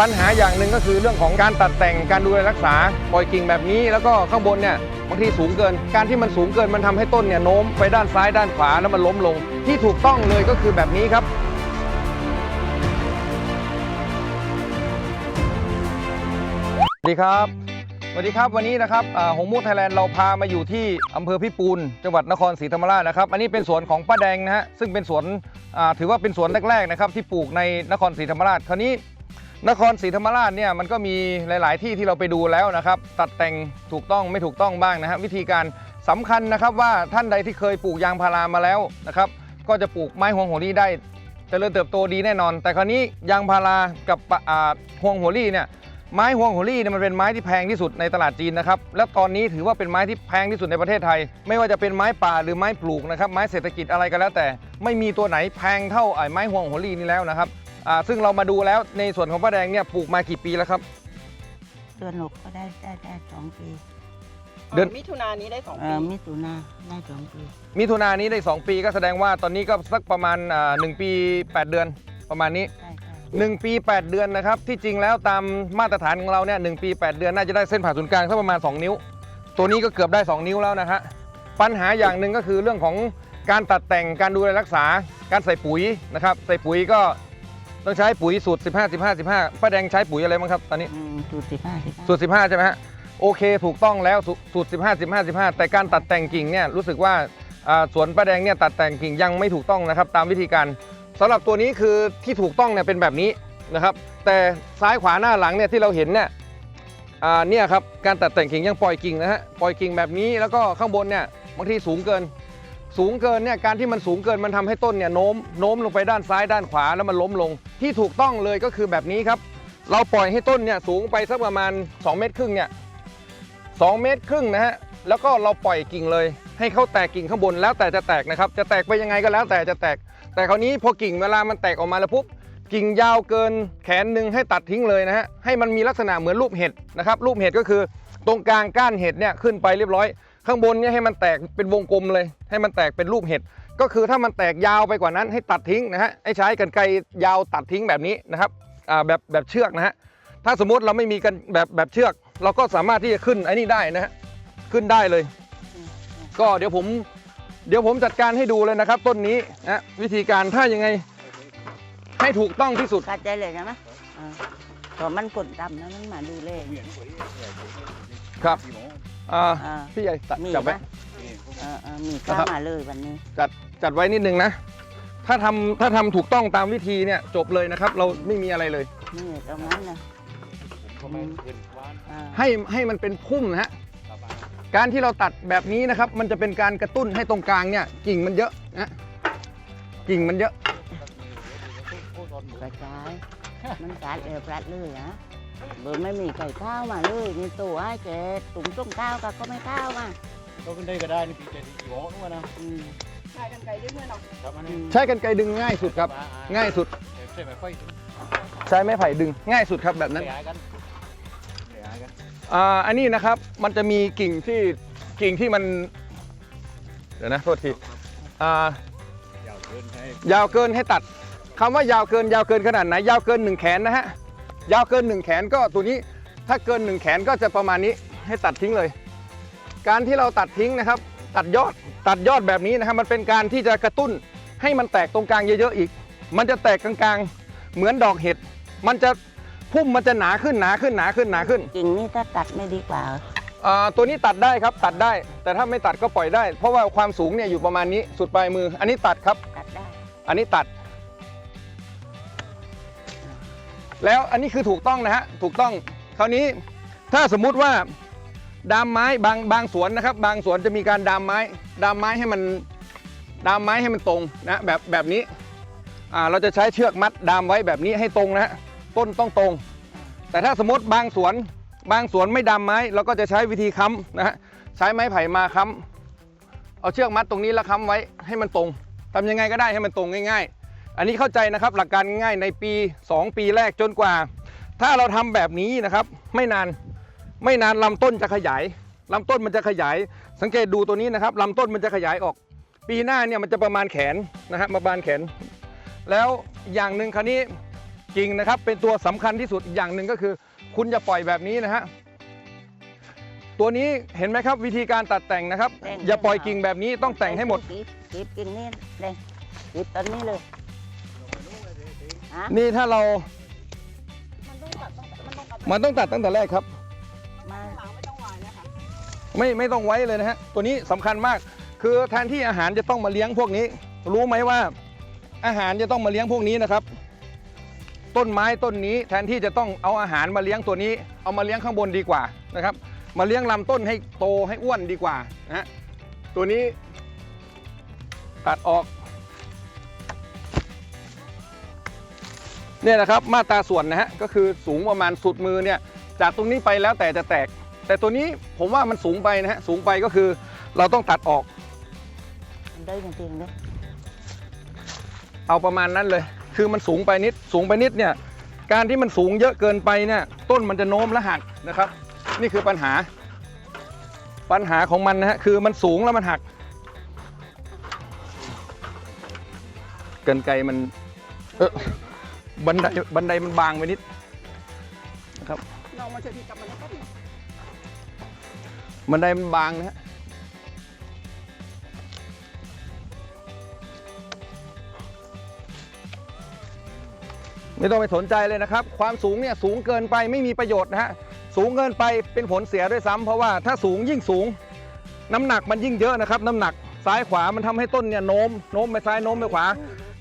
ปัญหาอย่างหนึ่งก็คือเรื่องของการตัดแต่งการดูแลรักษาปล่อยกิ่งแบบนี้ แล้วก็ข้างบนเนี่ยบางทีสูงเกิน การที่มันสูงเกินมันทำให้ต้นเนี่ยโน้มไปด้านซ้ายด้านขวาแล้วมันล้มลง ที่ถูกต้องเลยก็คือแบบนี้ครับ สวัสดีครับ สวัสดีครับวันนี้นะครับหงมูไทยแลนด์เราพามาอยู่ที่อำเภอพิปูน จังหวัดนครศรีธรรมราชนะครับ อันนี้เป็นสวนของป้าแดงนะฮะซึ่งเป็นสวนถือว่าเป็นสวนแรกๆนะครับที่ปลูกในนครศรีธรรมราชคราวนี้ นครศรีธรรมราชเนี่ยมันก็มีหลาย ๆ ที่ที่เราไปดูแล้วนะครับ ตัดแต่งถูกต้องไม่ถูกต้องบ้างนะฮะวิธีการสำคัญนะครับว่าท่านใดที่เคยปลูกยางพารามาแล้วนะครับ ก็จะปลูกไม้ฮวงหัวรี่ได้เจริญเติบโตดีแน่นอน แต่คราวนี้ยางพารากับปะอ่าฮวงหัวรี่เนี่ยไม้ฮวงหัวรี่เนี่ยมันเป็นไม้ที่แพงที่สุดในตลาดจีนนะครับและตอนนี้ถือว่าเป็นไม้ที่แพงที่สุดในประเทศไทย ไม่ว่าจะเป็นไม้ป่าหรือไม้ปลูกนะครับไม้เศรษฐกิจอะไรก็แล้วแต่ ไม่มีตัวไหนแพงเท่าไอ้ไม้ฮวงหัวรี่นี่แล้วนะครับ อ่าซึ่งเรามาดูแล้วในส่วนของป้าแดงเนี่ยปลูกมากี่ปีแล้วครับ เดือนหกก็ได้ได้ได้สองปีเดือน มิถุนายนนี้ได้สองเอ่ปี อมิถุนาได้สองปีมิถุนายนนี้ได้ 2 ปีก็แสดงว่าตอนนี้ก็สักประมาณอ่าหนึ่งปี 8 เดือนประมาณนี้ใช่ใช่1ปี 8 เดือนนะครับ ที่จริงแล้วตามมาตรฐานของเราเนี่ยหปี 8 เดือนน่าจะได้เส้นผ่าศูนย์กลางสักประมาณ 2 นิ้ว ตัวนี้ก็เกือบได้ 2 นิ้วแล้วนะฮะปัญหาอย่างหนึ่งก็คือเรื่องของการตัดแต่งการดูแลรักษา การใส่ปุ๋ยนะครับใส่ปุ๋ยก็ ต้องใช้ปุ๋ยสูตร 15 15 15ป้าแดงใช้ปุ๋ยอะไรบ้างครับตอนนี้ อืมสูตรสิบห้าสิบห้าสูตร 15 ใช่ไหมฮะโอเคถูกต้องแล้วสูสูตร 15 15 15 แต่การตัดแต่งกิ่งเนี่ยรู้สึกว่าอ่าสวนป้าแดงเนี่ยตัดแต่งกิ่งยังไม่ถูกต้องนะครับ ตามวิธีการสำหรับตัวนี้คือที่ถูกต้องเนี่ยเป็นแบบนี้นะครับ แต่ซ้ายขวาหน้าหลังเนี่ยที่เราเห็นเนี่ยอ่าเนี่ยครับการตัดแต่งกิ่งยังปล่อยกิ่งนะฮะปล่อยกิ่งแบบนี้แล้วก็ข้างบนเนี่ยบางทีสูงเกิน สูงเกินเนี่ยการที่มันสูงเกินมันทำให้ต้นเนี่ยโน้มโน้มลงไปด้านซ้ายด้านขวาแล้วมันล้มลง ที่ถูกต้องเลยก็คือแบบนี้ครับ เราปล่อยให้ต้นเนี่ยสูงไปสักประมาณ 2 เมตรครึ่งเนี่ย2เมตรครึ่งนะฮะแล้วก็เราปล่อยกิ่งเลย ให้เขาแตกกิ่งข้างบนแล้วแต่จะแตกนะครับ จะแตกไปยังไงก็แล้วแต่จะแตก แต่คราวนี้พอกิ่งเวลามันแตกออกมาแล้วปุ๊บกิ่งยาวเกินแขนหนึ่งให้ตัดทิ้งเลยนะฮะให้มันมีลักษณะเหมือนรูปเห็ดนะครับรูปเห็ดก็คือ ตรงกลางก้านเห็ดเนี่ยขึ้นไปเรียบร้อย ข้างบนเนี่ยให้มันแตกเป็นวงกลมเลย ให้มันแตกเป็นรูปเห็ด ก็คือถ้ามันแตกยาวไปกว่านั้นให้ตัดทิ้งนะฮะให้ใช้กันไกรยาวตัดทิ้งแบบนี้นะครับอ่าแบบแบบเชือกนะฮะถ้าสมมุติเราไม่มีกันแบบแบบเชือก เราก็สามารถที่จะขึ้นไอ้นี่ได้นะฮะขึ้นได้เลย ก็เดี๋ยวผมเดี๋ยวผมจัดการให้ดูเลยนะครับ ต้นนี้นะวิธีการถ้ายังไงให้ถูกต้องที่สุดกัดใจเลยใช่ไหมอ่าตัวมันกดดำนะมันมาดูเลยครับ อ่าอ่า พี่ใหญ่ตัดมีจับไว้ไหมเออเออมีนะข้าครับ มาเลยวันนี้ จัดจัดไว้นิดนึงนะ ถ้าทำถ้าทำถูกต้องตามวิธีเนี่ยจบเลยนะครับ เราไม่มีอะไรเลย นี่ตรงนั้นนะอ่าให้ให้มันเป็นพุ่มนะฮะ การที่เราตัดแบบนี้นะครับ มันจะเป็นการกระตุ้นให้ตรงกลางเนี่ยกิ่งมันเยอะนะกิ่งมันเยอะ กระจายมันกัดเลยปลัดเลยฮะ เบอร์ไม่มีไก่ข้าวมาเลยมีตัวไอ้เจ๊ตุ่มต้มข้าวก็ก็ไม่ข้าวมาก็ขึ้นได้ก็ได้นี่ปีเจ็ดสี่โอ้นู่นนะอืมใช่กันไกลด้วยเพื่อนเนาะครับอันอืนี้มใช้กันไกรดึงง่ายสุดครับ ง่ายสุด ใช่ไหมค่อยถึงใช้ไม้ไผ่ดึงง่ายสุดครับแบบนั้นขยายกันขยายกันอ่าอันนี้นะครับมันจะมีกิ่งที่กิ่งที่มันเดี๋ยวนะโทษทีอ่ายาวเกินใช่ยาวเกินให้ตัดคำว่ายาวเกินยาวเกินขนาดไหนยาวเกินหนึ่งแขนนะฮะ ยาวเกินหนึ่งแขนก็ตัวนี้ถ้าเกินหนึ่งแขนก็จะประมาณนี้ให้ตัดทิ้งเลย การที่เราตัดทิ้งนะครับ ตัดยอดตัดยอดแบบนี้นะครับ มันเป็นการที่จะกระตุ้นให้มันแตกตรงกลางเยอะๆอีก มันจะแตกกลางๆ เหมือนดอกเห็ดมันจะพุ่มมันจะหนาขึ้นหนาขึ้นหนาขึ้นหนาขึ้นกิ่งนี่ถ้าตัดไม่ดีกว่าอ่าตัวนี้ตัดได้ครับตัดได้ แต่ถ้าไม่ตัดก็ปล่อยได้ เพราะว่าความสูงเนี่ยอยู่ประมาณนี้สุดปลายมือ อันนี้ตัดครับตัดได้ อันนี้ตัด แล้วอันนี้คือถูกต้องนะฮะถูกต้องคราวนี้ถ้าสมมุติว่าดามไม้บางบางสวนนะครับ บางสวนจะมีการดามไม้ ดามไม้ให้มันดามไม้ให้มันตรงนะแบบแบบนี้อ่าเราจะใช้เชือกมัดดามไว้แบบนี้ให้ตรงนะฮะต้นต้องตรง แต่ถ้าสมมติบางสวนบางสวนไม่ดามไม้เราก็จะใช้วิธีค้ำนะฮะใช้ไม้ไผ่มาค้ำเอาเชือกมัดตรงนี้แล้วค้ำไว้ให้มันตรงทำยังไงก็ได้ให้มันตรงง่าย ๆ อันนี้เข้าใจนะครับหลักการง่ายๆในปี 2 ปีแรกจนกว่า ถ้าเราทำแบบนี้นะครับ ไม่นานไม่นานลำต้นจะขยายลำต้นมันจะขยาย สังเกตดูตัวนี้นะครับลำต้นมันจะขยายออก ปีหน้าเนี่ยมันจะประมาณแขนนะฮะประมาณแขน แล้วอย่างหนึ่งคราวนี้กิ่งนะครับ เป็นตัวสำคัญที่สุดอีกอย่างหนึ่งก็คือ คุณจะปล่อยแบบนี้นะฮะตัวนี้เห็นไหมครับวิธีการตัดแต่งนะครับแต่งอย่าปล่อยกิ่งแบบนี้ต้องแต่งให้หมดกีบกีบกินนี่เลยกีบตอนนี้เลย ฮะ นี่ถ้าเรา มันต้องตัดตั้งแต่มันต้องตัดมันต้องตัดตั้งแต่แรกครับ มาหลังไม่ต้องหวานนะคะไม่ไม่ต้องไว้เลยนะฮะ ตัวนี้สำคัญมาก คือแทนที่อาหารจะต้องมาเลี้ยงพวกนี้ รู้ไหมว่า อาหารจะต้องมาเลี้ยงพวกนี้นะครับ ต้นไม้ต้นนี้แทนที่จะต้องเอาอาหารมาเลี้ยงตัวนี้ เอามาเลี้ยงข้างบนดีกว่านะครับ มาเลี้ยงลำต้นให้โตให้อ้วนดีกว่านะฮะ ตัวนี้ตัดออก เนี่ยนะครับมาตราส่วนนะฮะก็คือสูงประมาณสุดมือเนี่ยจากตรงนี้ไปแล้วแต่จะแตก แต่ตัวนี้ผมว่ามันสูงไปนะฮะสูงไปก็คือเราต้องตัดออก đây là tiền đấy เอาประมาณนั้นเลย คือมันสูงไปนิดสูงไปนิดเนี่ยการที่มันสูงเยอะเกินไปเนี่ยต้นมันจะโน้มและหักนะครับ นี่คือปัญหา ปัญหาของมันนะฮะคือมันสูงแล้วมันหัก เกินไกลมันเออ บันไดบันไดมันบางไปนิดนะครับน้องมาเจอที่กลับมาแล้วก็เนี่ยบันไดมันบางนะฮะไม่ต้องไปสนใจเลยนะครับ ความสูงเนี่ยสูงเกินไปไม่มีประโยชน์นะฮะสูงเกินไปเป็นผลเสียด้วยซ้ำเพราะว่าถ้าสูงยิ่งสูง น้ำหนักมันยิ่งเยอะนะครับ น้ำหนักซ้ายขวามันทำให้ต้นเนี่ยโน้มโน้มไปซ้ายโน้มไปขวา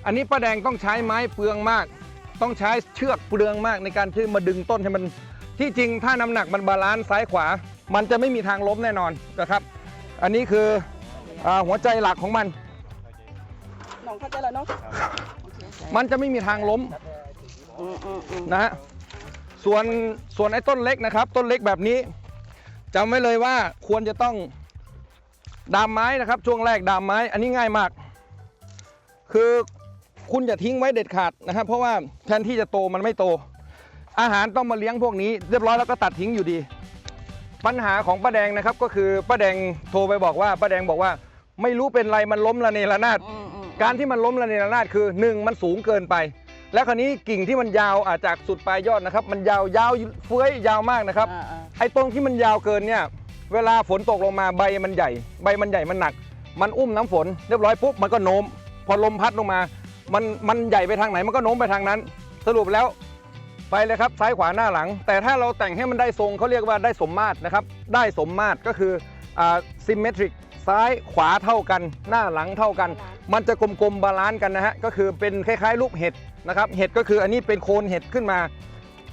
อันนี้ป้าแดงต้องใช้ไม้เปลืองมาก ต้องใช้เชือกเปลืองมากในการที่มาดึงต้นให้มันที่จริงถ้าน้ำหนักมันบาลานซ์ซ้ายขวา มันจะไม่มีทางล้มแน่นอนนะครับ อันนี้คืออาหัวใจหลักของมัน น้องเข้าใจแล้วเนาะมันจะไม่มีทางล้ม ừ, ừ, ừ. นะฮะส่วนส่วนไอ้ต้นเล็กนะครับ ต้นเล็กแบบนี้จำไว้เลยว่าควรจะต้องดามไม้นะครับ ช่วงแรกดามไม้ อันนี้ง่ายมาก คือ คุณอย่าทิ้งไว้เด็ดขาดนะครับ เพราะว่าแทนที่จะโตมันไม่โต อาหารต้องมาเลี้ยงพวกนี้ เรียบร้อยแล้วก็ตัดทิ้งอยู่ดี ปัญหาของป้าแดงนะครับก็คือป้าแดงโทรไปบอกว่าป้าแดงบอกว่า ไม่รู้เป็นไรมันล้มระเนระนาด Ừ, ừ. การที่มันล้มระเนระนาดคือ 1 มันสูงเกินไป และคราวนี้กิ่งที่มันยาวอาจากสุดปลายยอดนะครับ มันยาวยาวเฟื้อยยาวมากนะครับ À, à. ไอ้ตรงที่มันยาวเกินเนี่ยเวลาฝนตกลงมาใบมันใหญ่ ใบมันใหญ่มันหนัก มันอุ้มน้ำฝนเรียบร้อยปุ๊บมันก็โน้ม พอลมพัดลงมา มันมันใหญ่ไปทางไหนมันก็โน้มไปทางนั้น สรุปแล้วไปเลยครับซ้ายขวาหน้าหลัง แต่ถ้าเราแต่งให้มันได้ทรงเขาเรียกว่าได้สมมาตรนะครับ ได้สมมาตรก็คืออ่า symmetric ซ้ายขวาเท่ากันหน้าหลังเท่ากัน มันจะกลมๆบาลานซ์กันนะฮะก็คือเป็นคล้ายๆรูปเห็ดนะครับเห็ดก็คืออันนี้เป็นโคนเห็ดขึ้นมา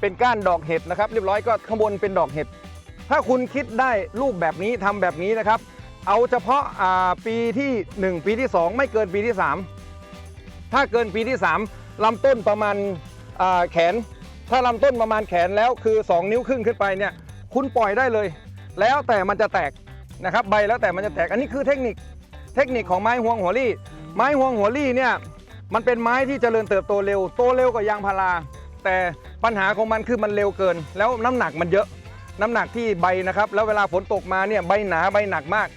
เป็นก้านดอกเห็ดนะครับ เรียบร้อยก็ข้างบนเป็นดอกเห็ดถ้าคุณคิดได้รูปแบบนี้ทำแบบนี้นะครับ เอาเฉพาะปีที่ 1 ปีที่ 2 ไม่เกินปีที่ 3 ถ้าเกินปีที่ 3ลำต้นประมาณแขน ถ้าลำต้นประมาณแขนแล้วคือ 2 นิ้วครึ่งขึ้นไปเนี่ยคุณปล่อยได้เลย แล้วแต่มันจะแตกนะครับใบแล้วแต่มันจะแตกอันนี้คือเทคนิคเทคนิคของไม้ห่วงหัวรี่ไม้ห่วงหัวรี่เนี่ยมันเป็นไม้ที่เจริญเติบโตเร็วโตเร็วกว่ายางพารา แต่ปัญหาของมันคือมันเร็วเกิน แล้วน้ำหนักมันเยอะ น้ำหนักที่ใบนะครับ แล้วเวลาฝนตกมาเนี่ยใบหนาใบหนักมาก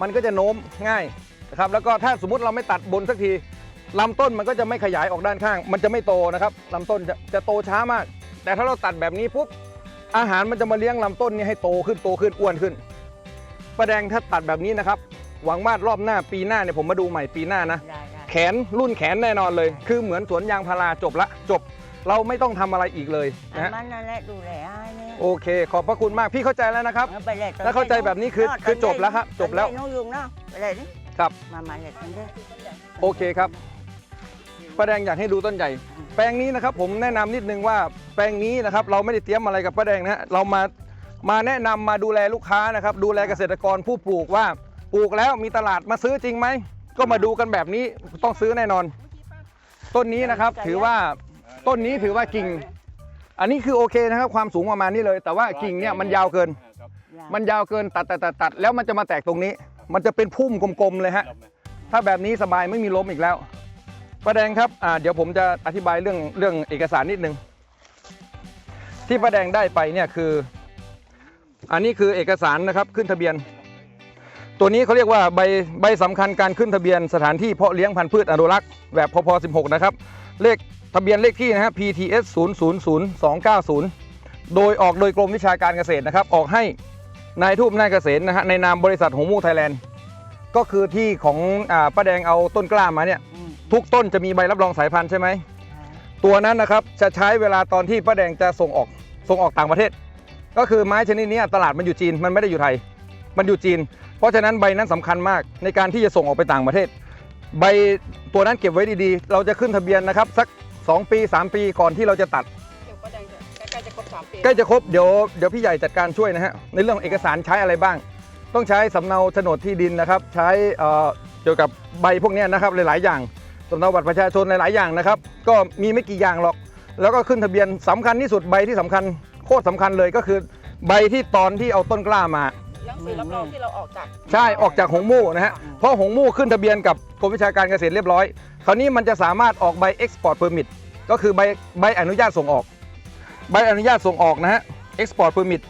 มันก็จะโน้มง่ายนะครับแล้วก็ถ้าสมมติเราไม่ตัดบนสักที ลำต้นมันก็จะไม่ขยายออกด้านข้าง มันจะไม่โตนะครับลำต้นจะจะโตช้ามาก แต่ถ้าเราตัดแบบนี้ปุ๊บอาหารมันจะมาเลี้ยงลำต้นนี้ให้โตขึ้นโตขึ้นอ้วนขึ้นประแดงถ้าตัดแบบนี้นะครับ หวังว่ารอบหน้าปีหน้าเนี่ยผมมาดูใหม่ปีหน้านะ Rồi, rồi. แขนรุ่นแขนแน่นอนเลย คือเหมือนสวนยางพาราจบละจบ เราไม่ต้องทำอะไรอีกเลยนะ Anh ฮะ Manh anh lại đủ lẻ ai nè. โอเค ขอบพระคุณมากพี่เข้าใจแล้วนะครับ Ờ, bài lẻ tận Nó เข้าใจ đây แบบนี้คือ Nó, คือ tận จบ đây แล้ว nó- ครับจบ tận แล้ว đây nó dùng đó. Bài lẻ đi. ครับ Mà mà lẻ tận đây. โอเคครับ ป้าแดงอยากให้ดูต้นใหญ่ แปลงนี้นะครับผมแนะนำนิดนึงว่าแปลงนี้นะครับเราไม่ได้เตรียมอะไรกับป้าแดงนะเรามามาแนะนำมาดูแลลูกค้านะครับดูแลเกษตรกรผู้ปลูกว่าปลูกแล้วมีตลาดมาซื้อจริงไหมก็มาดูกันแบบนี้ต้องซื้อแน่นอน ต้นนี้นะครับถือว่าต้นนี้ถือว่ากิ่ง อันนี้คือโอเคนะครับ ความสูงประมาณนี้เลย แต่ว่ากิ่งเนี่ยมันยาวเกิน มันยาวเกินตัดตัดตัดตัดแล้วมันจะมาแตกตรงนี้ มันจะเป็นพุ่มกลมๆเลยฮะถ้าแบบนี้สบายไม่มีล้มอีกแล้ว ป้าแดงครับอ่าเดี๋ยวผมจะอธิบายเรื่องเรื่องเอกสารนิดนึง ที่ป้าแดงได้ไปเนี่ยคือ อันนี้คือเอกสารนะครับขึ้นทะเบียน ตัวนี้เขาเรียกว่าใบใบสำคัญการขึ้นทะเบียนสถานที่เพาะเลี้ยงพันธุ์พืชอนุรักษ์แบบพพ16 นะครับ เลขทะเบียนเลขที่นะฮะ PTS 0 0 0 2 9 0 โดยออกโดยกรมวิชาการเกษตรนะครับ ออกให้นายทูบนายเกษตรนะฮะในนามบริษัทหงมูไทยแลนด์ก็คือที่ของอป้าแดงเอาต้นกล้ามาเนี่ย ทุกต้นจะมีใบรับรองสายพันธุ์ใช่ไหม ตัวนั้นนะครับจะใช้เวลาตอนที่ป้าแดงจะส่งออกส่งออกต่างประเทศ ก็คือไม้ชนิดนี้ตลาดมันอยู่จีนมันไม่ได้อยู่ไทย มันอยู่จีน เพราะฉะนั้นใบนั้นสำคัญมากในการที่จะส่งออกไปต่างประเทศ ใบตัวนั้นเก็บไว้ดีๆ เราจะขึ้นทะเบียนนะครับสัก 2 ปี 3 ปีก่อนที่เราจะตัดเดี๋ยวป้าแดงจะใกล้ๆจะครบสามปีใกล้จะครบเดี๋ยวเดี๋ยวพี่ใหญ่จัดการช่วยนะฮะในเรื่องเอกสารใช้อะไรบ้าง ต้องใช้สำเนาโฉนดที่ดินนะครับ ใช้เอ่อเกี่ยวกับใบพวกเนี้ยนะครับหลาย ๆ อย่าง สำเนาบัตรประชาชนหลายๆอย่างนะครับ ก็มีไม่กี่อย่างหรอก แล้วก็ขึ้นทะเบียนสำคัญที่สุดใบที่สำคัญโคตรสำคัญเลยก็คือ ใบที่ตอนที่เอาต้นกล้ามาหนังสือรับรองที่เราออกจากใช่ออกจากหงมู่นะฮะเพราะหงมู่ขึ้นทะเบียนกับกรมวิชาการเกษตรเรียบร้อย คราวนี้มันจะสามารถออกใบ Export Permit ก็คือใบใบอนุญาตส่งออก ใบอนุญาตส่งออกนะฮะ Export Permit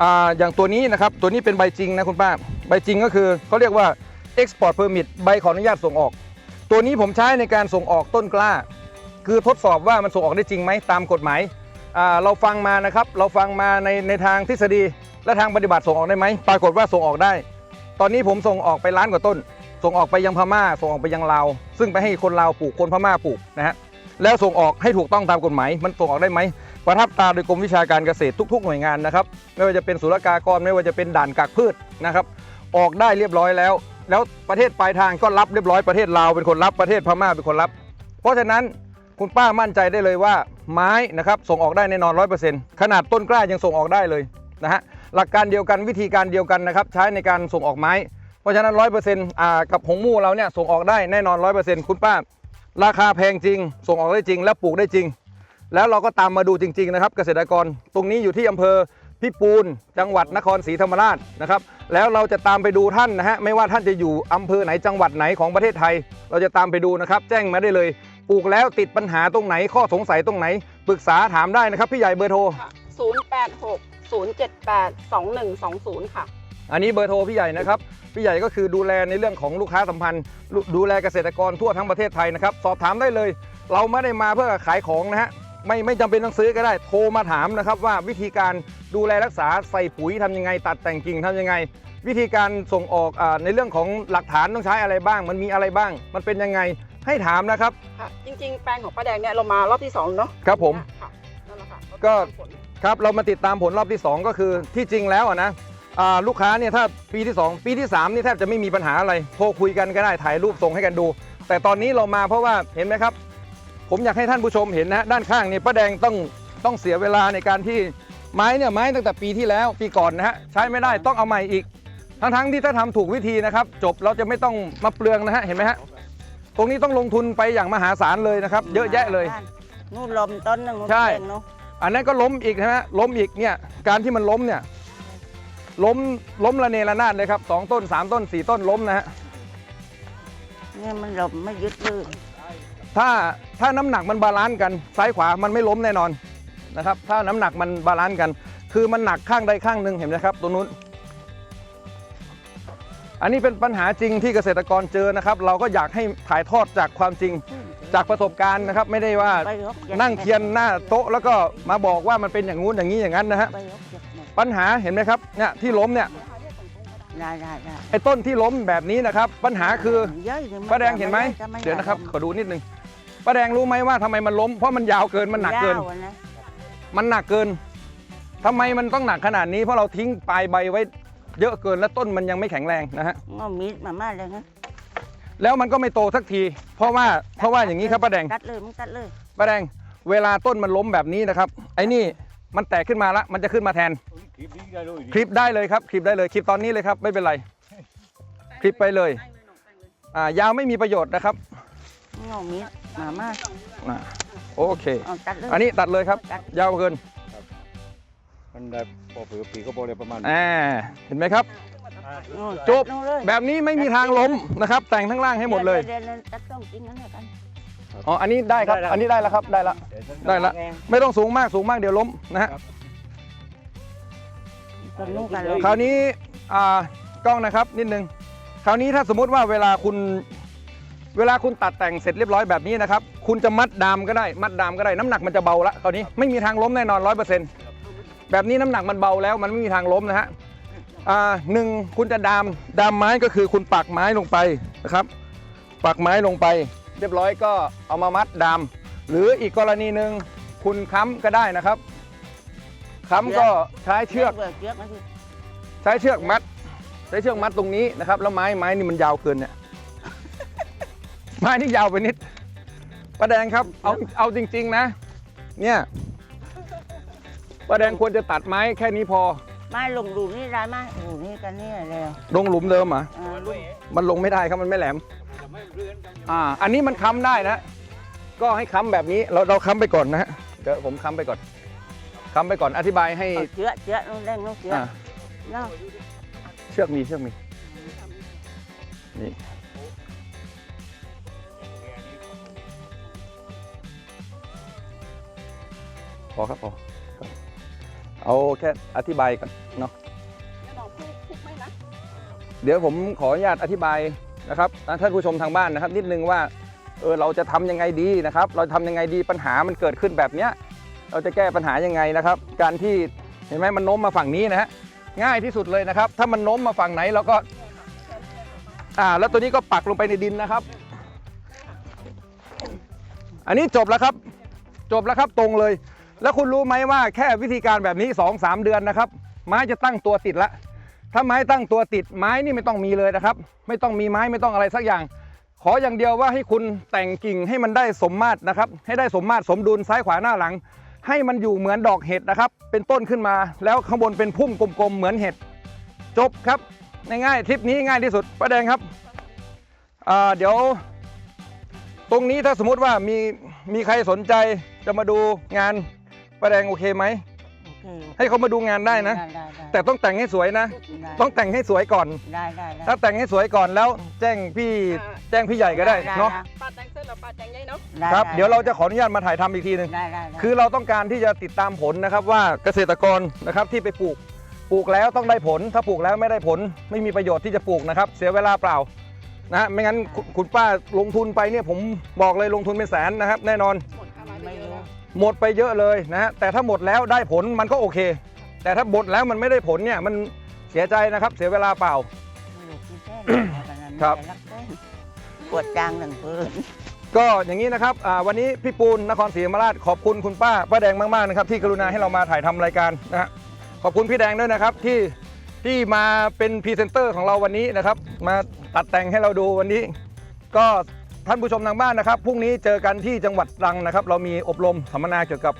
อ่าอย่างตัวนี้นะครับตัวนี้เป็นใบจริงนะคุณป้าใบจริงก็คือเขาเรียกว่า Export Permit ใบขออนุญาตส่งออก ตัวนี้ผมใช้ในการส่งออกต้นกล้า คือทดสอบว่ามันส่งออกได้จริงไหมตามกฎหมายเราฟังมานะครับ เราฟังมาในในทางทฤษฎีและทางปฏิบัติส่งออกได้ไหมปรากฏว่าส่งออกได้ ตอนนี้ผมส่งออกไปล้านกว่าต้น ส่งออกไปยังพม่า ส่งออกไปยังลาว ซึ่งไปให้คนลาวปลูกคนพม่าปลูกนะฮะแล้วส่งออกให้ถูกต้องตามกฎหมาย มันส่งออกได้ไหมประทับตาโดยกรมวิชาการเกษตรทุก ๆ หน่วยงานนะครับ ไม่ว่าจะเป็นศุลกากรไม่ว่าจะเป็นด่านกักพืชนะครับ ออกได้เรียบร้อยแล้ว แล้วประเทศปลายทางก็รับเรียบร้อยประเทศลาวเป็นคนรับประเทศพม่าเป็นคนรับ เพราะฉะนั้นคุณป้ามั่นใจได้เลยว่าไม้นะครับส่งออกได้แน่นอนร้อยเปอร์เซ็นต์ขนาดต้นกล้ายังส่งออกได้เลยนะฮะหลักการเดียวกันวิธีการเดียวกันนะครับใช้ในการส่งออกไม้ เพราะฉะนั้นร้อยเปอร์เซ็นต์กับหงมู่เราเนี่ยส่งออกได้แน่นอนร้อยเปอร์เซ็นต์คุณป้า ราคาแพงจริง ส่งออกได้จริงและปลูกได้จริง แล้วเราก็ตามมาดูจริง ๆ นะครับ เกษตรกรตรงนี้อยู่ที่อำเภอ พิปูนจังหวัดนครศรีธรรมราชนะครับ แล้วเราจะตามไปดูท่านนะฮะไม่ว่าท่านจะอยู่อำเภอไหนจังหวัดไหนของประเทศไทย เราจะตามไปดูนะครับ แจ้งมาได้เลยปลูกแล้วติดปัญหาตรงไหนข้อสงสัยตรงไหน ปรึกษาถามได้นะครับ พี่ใหญ่เบอร์โทรค่ะ086 078 2120 ค่ะ อันนี้เบอร์โทรพี่ใหญ่นะครับ พี่ใหญ่ก็คือดูแลในเรื่องของลูกค้าสัมพันธ์ ดูดูแลเกษตรกรทั่วทั้งประเทศไทยนะครับ สอบถามได้เลย เราไม่ได้มาเพื่อขายของนะฮะ ไม่ไม่จำเป็นต้องซื้อก็ได้โทรมาถามนะครับว่าวิธีการดูแลรักษาใส่ปุ๋ยทำยังไง ตัดแต่งกิ่งทำยังไง วิธีการส่งออกอาในเรื่องของหลักฐานต้องใช้อะไรบ้าง มันมีอะไรบ้าง มันเป็นยังไงให้ถามนะครับ ค่ะจริง ๆ แปลงของป้าแดงเนี่ยเรามารอบที่สองเนาะครับผม ค่ะนั่นแหละค่ะก็ตามผลครับเรามาติดตามผลรอบที่ 2 ก็คือที่จริงแล้วอะนะอ่าลูกค้าเนี่ยถ้าปีที่ 2 ปีที่ 3 นี่แทบจะไม่มีปัญหาอะไรโทรคุยกันก็ได้ถ่ายรูปส่งให้กันดู แต่ตอนนี้เรามาเพราะว่าเห็นไหมครับ ผมอยากให้ท่านผู้ชมเห็นนะฮะด้านข้างเนี่ยป้าแดงต้องต้องเสียเวลาในการที่ไม้เนี่ยไม้ตั้งแต่ปีที่แล้วปีก่อนนะฮะใช้ไม่ได้ต้องเอาใหม่อีก ทั้งๆที่ถ้าทำถูกวิธีนะครับ จบเราจะไม่ต้องมาเปลืองนะฮะเห็นไหมฮะตรงนี้ต้องลงทุนไปอย่างมหาศาลเลยนะครับเยอะแยะเลย นู่นลมต้นหนึงนู่นใช่เองเนาะอันนั้นก็ล้มอีกนะฮะล้มอีกเนี่ยการที่มันล้มเนี่ยล้มล้มระเนระนาดเลยครับสองต้นสามต้นสี่ต้นล้มนะฮะเนี่ยมันลมไม่ยึดลื่นถ้า ถ้าน้ำหนักมันบาลานซ์กันซ้ายขวามันไม่ล้มแน่นอนนะครับ ถ้าน้ำหนักมันบาลานซ์กัน คือมันหนักข้างใดข้างหนึ่งเห็นไหมครับตรงนู้น อันนี้เป็นปัญหาจริงที่เกษตรกรเจอนะครับ เราก็อยากให้ถ่ายทอดจากความจริงจากประสบการณ์นะครับ ไม่ได้ว่าไปรบอย่านั่งเทียนหน้าโต๊ะ แล้วก็มาบอกว่ามันเป็นอย่างงู้นอย่างนี้อย่างนั้นนะฮะไปรบอย่าหมดปัญหาเห็นไหมครับเนี่ยที่ล้มเนี่ยได้ได้ได้ไอ้ต้นที่ล้มแบบนี้นะครับ ปัญหาคือเย้ยนี่ป้าแดงเห็นไหมจะเดี๋ยวนะครับลมขอดูนิดนึง ป้าแดงรู้ไหมว่าทำไมมันล้ม เพราะมันยาวเกินมันหนักเกิน ยาวอะนะมันหนักเกินทำไมมันต้องหนักขนาดนี้เพราะเราทิ้งปลายใบไว้เยอะเกินและต้นมันยังไม่แข็งแรงนะฮะงอมีดมามาเลยนะแล้วมันก็ไม่โตสักที เพราะว่าเพราะว่าอย่างนี้ครับป้าแดง ตัดเลยมึงตัดเลยป้าแดงเวลาต้นมันล้มแบบนี้นะครับ ไอ้นี่มันแตกขึ้นมาละมันจะขึ้นมาแทน คลิปนี้ได้เลยคลิปได้เลยครับ คลิปได้เลยคลิปตอนนี้เลยครับ ไม่เป็นไร คลิปไปเลย อ่ายาวไม่มีประโยชน์นะครับ งอมีด มามาอ่าโอเค เอาตัดเลย อันนี้ตัดเลยครับ ตัด ยาวเกินมันได้พอเผือปีก็พอได้ประมาณอ่าเห็นไหมครับโอ้จบตัดลงเลยแบบนี้ไม่มีทางล้มนะครับ แต่งทั้งล่างให้หมดเลยดี๋วดี๋วตัดต้องจริงนั่นแหละกันอ๋ออันนี้ได้ครับ อันนี้ได้แล้วครับได้ละได้ละ ไม่ต้องสูงมากสูงมากเดี๋ยวล้มนะฮะ ต้นนู้นกันเลยคราวนี้อ่ากล้องนะครับนิดนึงคราวนี้ถ้าสมมุติว่าเวลาคุณ เวลาคุณตัดแต่งเสร็จเรียบร้อยแบบนี้นะครับ คุณจะมัดดามก็ได้ มัดดามก็ได้ น้ำหนักมันจะเบาละคราวนี้ไม่มีทางล้มแน่นอนร้อยเปอร์เซ็นต์แบบนี้น้ำหนักมันเบาแล้วมันไม่มีทางล้มนะฮะอ่าหนึ่งคุณจะดามดามไม้ก็คือคุณปักไม้ลงไปนะครับ ปักไม้ลงไป เรียบร้อยก็เอามามัดดาม หรืออีกกรณีหนึ่งคุณค้ำก็ได้นะครับค้ำก็ใช้เชือกเบื่อเชือกมาสิใช้เชือกมัด ใช้เชือกมัดตรงนี้นะครับ แล้วไม้ไม้นี่มันยาวเกินเนี่ย ไม้นี่ยาวไปนิดป้าแดงครับ เอาเอาจริง ๆ นะ เนี่ยป้าแดงควรจะตัดไม้แค่นี้พอมาลงดูนี่ได้ไหมโอ้นี่กันนี่เลยลงหลุมเดิมเหรอะอ่าลุงมันลงไม่ได้ครับมันไม่แหลมอ่าอันนี้มันค้ำได้นะ ก็ให้ค้ำแบบนี้เราเราค้ำไปก่อนนะฮะเดี๋ยวผมค้ำไปก่อนค้ำไปก่อนอธิบายให้เอาเชือกเชือกลงแรงลงเชือกอ่าเนาะเชือกมีเชือกมีนี่ พอครับพอครับเอาแค่อธิบายก่อนเนาะแน่นอนพูดพูดไม่นะเดี๋ยวผมขออนุญาตอธิบายนะครับท่านผู้ชมทางบ้านนะครับ นิดนึงว่าเออเราจะทำยังไงดีนะครับ เราทำยังไงดีปัญหามันเกิดขึ้นแบบเนี้ยเราจะแก้ปัญหายังไงนะครับ การที่เห็นไหมมันโน้มมาฝั่งนี้นะฮะง่ายที่สุดเลยนะครับ ถ้ามันโน้มมาฝั่งไหนเราก็อ่าแล้วตัวนี้ก็ปักลงไปในดินนะครับ อันนี้จบแล้วครับ จบแล้วครับตรงเลย แล้วคุณรู้ไหมว่าแค่วิธีการแบบนี้ 2-3 เดือนนะครับ ไม้จะตั้งตัวติดละ ถ้าไม้ตั้งตัวติดไม้นี่ไม่ต้องมีเลยนะครับ ไม่ต้องมีไม้ไม่ต้องอะไรสักอย่าง ขออย่างเดียวว่าให้คุณแต่งกิ่งให้มันได้สมมาตรนะครับ ให้ได้สมมาตรสมดุลซ้ายขวาหน้าหลัง ให้มันอยู่เหมือนดอกเห็ดนะครับ เป็นต้นขึ้นมาแล้วข้างบนเป็นพุ่มกลมๆเหมือนเห็ดจบครับง่ายๆทริปนี้ง่ายที่สุดป้าแดงครับเดี๋ยว ตรงนี้ถ้าสมมติว่ามีมีใครสนใจจะมาดูงาน ป้าแดงโอเคไหมโอเคให้เขามาดูงานได้นะได้ได้ได้แต่ต้องแต่งให้สวยนะ ได้ต้องแต่งให้สวยก่อน ได้ได้ได้ ถ้าแต่งให้สวยก่อนแล้ว แจ้งพี่แจ้งพี่ใหญ่ก็ได้เนาะปาดแดงเส้นหรือปาดแดงใหญ่เนาะได้ครับ ไเดี๋ยวเราจะขออนุญาตมาถ่ายทำอีกทีหนึ่ง ได้ได้ได้คือเราต้องการที่จะติดตามผลนะครับว่าเกษตรกรนะครับที่ไปปลูก ปลูกแล้วต้องได้ผล ถ้าปลูกแล้วไม่ได้ผล ไม่มีประโยชน์ที่จะปลูกนะครับ เสียเวลาเปล่านะฮะไม่งั้นคุณคุณป้าลงทุนไปเนี่ยผมบอกเลยลงทุนเป็นแสนนะครับ แน่นอน หมดค่าไม้ไปไม่เยอะรู้แล้ว หมดไปเยอะเลยนะฮะแต่ถ้าหมดแล้วได้ผลมันก็โอเค แต่ถ้าหมดแล้วมันไม่ได้ผลเนี่ยมันเสียใจนะครับ เสียเวลาเปล่าไม่รู้กี่แสนแล้วกันนั้นครับไม่ได้กแสนปวดจางหนึ่งปืนก็อย่างนี้นะครับอ่าวันนี้พี่ปูนนครศรีธรรมราชขอบคุณคุณป้าป้าแดงมากๆนะครับที่กรุณาให้เรามาถ่ายทำรายการนะฮะขอบคุณพี่แดงด้วยนะครับที่ที่มาเป็นพรีเซนเตอร์ของเราวันนี้นะครับ มาตัดแต่งให้เราดูวันนี้ ก็ ท่านผู้ชมทางบ้านนะครับพรุ่งนี้เจอกันที่จังหวัดตรังนะครับ เรามีอบรมสัมมนาเกี่ยวกับ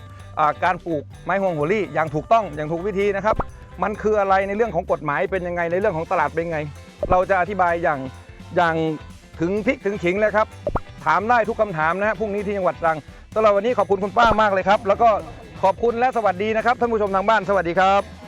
การปลูกไม้ฮวงหัวลี่อย่างถูกต้องอย่างถูกวิธีนะครับ มันคืออะไรในเรื่องของกฎหมายเป็นยังไงในเรื่องของตลาดเป็นยังไง เราจะอธิบายอย่างอย่างถึงพริกถึงขิงเลยครับ ถามได้ทุกคำถามนะฮะพรุ่งนี้ที่จังหวัดตรังสำหรับวันนี้ขอบคุณคุณป้ามากเลยครับ แล้วก็ขอบคุณและสวัสดีนะครับท่านผู้ชมทางบ้านสวัสดีครับ